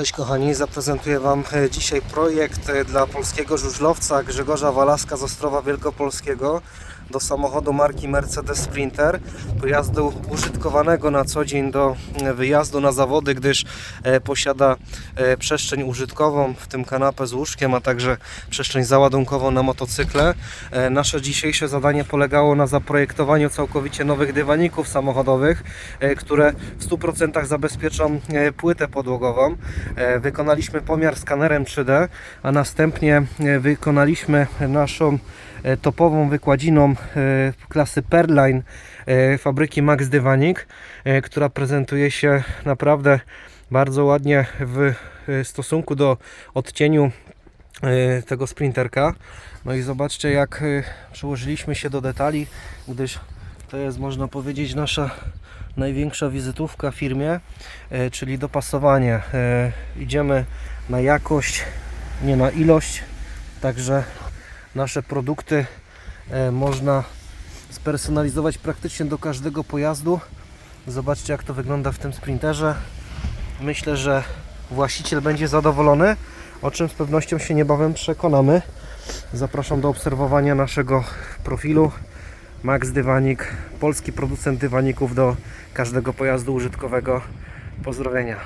Cześć kochani, zaprezentuję Wam e, dzisiaj projekt e, dla polskiego żużlowca Grzegorza Walaska z Ostrowa Wielkopolskiego do samochodu marki Mercedes Sprinter, pojazdu użytkowanego na co dzień do e, wyjazdu na zawody, gdyż e, posiada e, przestrzeń użytkową, w tym kanapę z łóżkiem, a także przestrzeń załadunkową na motocykle. Nasze dzisiejsze zadanie polegało na zaprojektowaniu całkowicie nowych dywaników samochodowych, które w 100% zabezpieczą płytę podłogową. Wykonaliśmy pomiar skanerem 3D, a następnie wykonaliśmy naszą topową wykładziną klasy Perline e, fabryki Max Dywanik, e, która prezentuje się naprawdę bardzo ładnie w e, stosunku do odcieniu e, tego sprinterka. No i zobaczcie jak e, przyłożyliśmy się do detali, gdyż to jest można powiedzieć nasza największa wizytówka w firmie, e, czyli dopasowanie. E, Idziemy na jakość, nie na ilość, także nasze produkty e, można spersonalizować praktycznie do każdego pojazdu. Zobaczcie jak to wygląda w tym sprinterze. Myślę, że właściciel będzie zadowolony, o czym z pewnością się niebawem przekonamy. Zapraszam do obserwowania naszego profilu. Max Dywanik, polski producent dywaników do każdego pojazdu użytkowego. Pozdrowienia.